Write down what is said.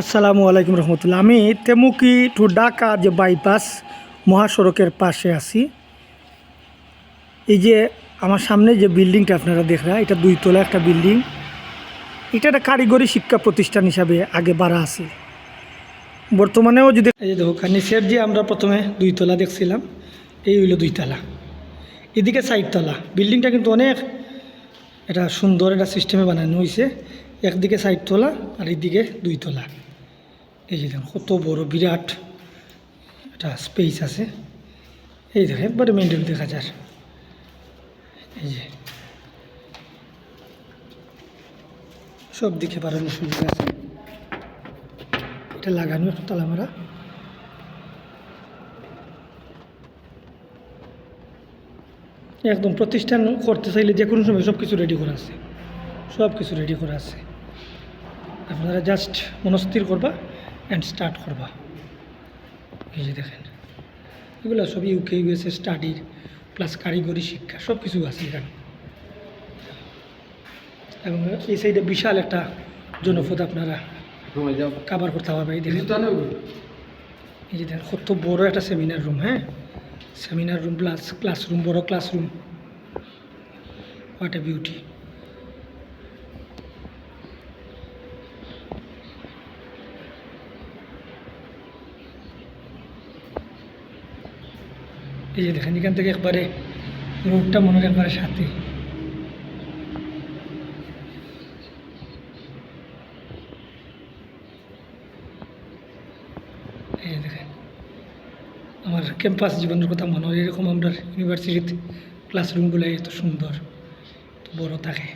আসসালামু আলাইকুম রহমতুল্লাহ। আমি তেমুকি টু ঢাকা যে বাইপাস মহাসড়কের পাশে আছি। এই যে আমার সামনে যে বিল্ডিংটা আপনারা দেখরা, এটা দুইতলা একটা বিল্ডিং। এটা একটা কারিগরি শিক্ষা প্রতিষ্ঠান হিসাবে আগে বাড়া আছে। বর্তমানেও যদি এই যে দেখো নিচের যে আমরা প্রথমে দুইতলা দেখছিলাম, এই হইল দুইতলা এদিকে সাইডতলা বিল্ডিংটা কিন্তু অনেক এটা সুন্দর একটা সিস্টেমে বানানো হয়েছে একদিকে সাইডতলা আর এইদিকে দুইতলা এই যে দেখুন, কত বড় বিরাট একটা স্পেস আছে। এই দেখো একবারে মেনটেন দেখা যায় এই যে। সব দিকে বাড়ানোর সুযোগ আছে। এটা লাগানো একটু তালামারা একদম প্রতিষ্ঠান করতে চাইলে যে কোনো সময় সব কিছু রেডি করা আছে। সব কিছু রেডি করা আছে। আপনারা জাস্ট মনস্থির করবা। অ্যান্ড স্টার্ট করবা। এই যে দেখেন এগুলো সব ইউকে ইউএসএ স্টাডির প্লাস কারিগরি শিক্ষা সব কিছু আছে এখানে। এবং এই সাইডে বিশাল একটা জনপদ আপনারা কাভার করতে পারবে এই দেখেন এই যে দেখেন কত বড় একটা সেমিনার রুম হ্যাঁ? সেমিনার রুম প্লাস ক্লাসরুম বড় ক্লাসরুম হোয়াট এ বিউটি এই যে দেখেন, এখান থেকে একবারে রোডটা মনে হয় একবারে সাথে। এই আমার ক্যাম্পাস জীবনের কথা মনে হয়, এরকম আমরা ইউনিভার্সিটিতে ক্লাসরুমগুলো এত সুন্দর বড় থাকে।